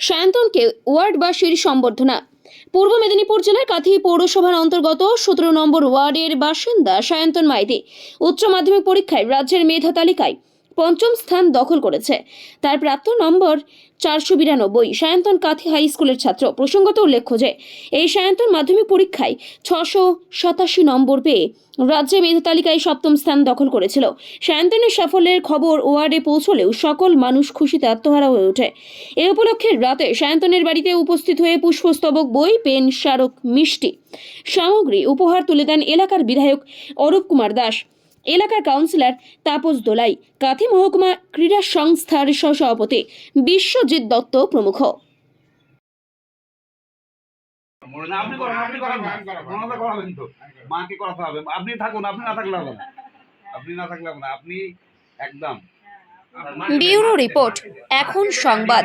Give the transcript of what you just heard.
সায়ন্তনকে ওয়ার্ডবাসীর সম্বর্ধনা। পূর্ব মেদিনীপুর জেলার কাথি পৌরসভার অন্তর্গত সতেরো নম্বর ওয়ার্ডের বাসিন্দা সায়ন্তন মাইতি উচ্চ মাধ্যমিক পরীক্ষায় রাজ্যের মেধা তালিকায় পঞ্চম স্থান দখল করেছে। তার প্রাপ্ত নম্বর চারশো বিরানব্বই। সায়ন্তন কাথি হাই স্কুলের ছাত্র। প্রসঙ্গত উল্লেখ্য যে, এই সায়ন্তন মাধ্যমিক পরীক্ষায় ছশো সাতাশি নম্বর পেয়ে রাজ্যে মেধা তালিকায় সপ্তম স্থান দখল করেছিল। সায়ন্তনের সাফল্যের খবর ওয়ার্ডে পৌঁছলেও সকল মানুষ খুশিতে আত্মহারা হয়ে ওঠে। এ উপলক্ষে রাতে সায়ন্তনের বাড়িতে উপস্থিত হয়ে পুষ্পস্তবক, বই, পেন, স্মারক, মিষ্টি সামগ্রী উপহার তুলে দেন এলাকার বিধায়ক অরূপ কুমার দাস। এলাকার কাউন্সিলর তাপস দোলাই কাথি মহকুমা ক্রীড়া সংস্থার সহসভাপতি বিশ্বজিৎ দত্ত প্রমুখ। আপনি করেন আপনি করেন না। ওনাদের করাবেন তো। মাকে করাতে হবে। আপনি থাকুন আপনি না থাকলে হবে আপনি না থাকলে হবে না। আপনি একদম ব্যুরো রিপোর্ট এখন সংবাদ।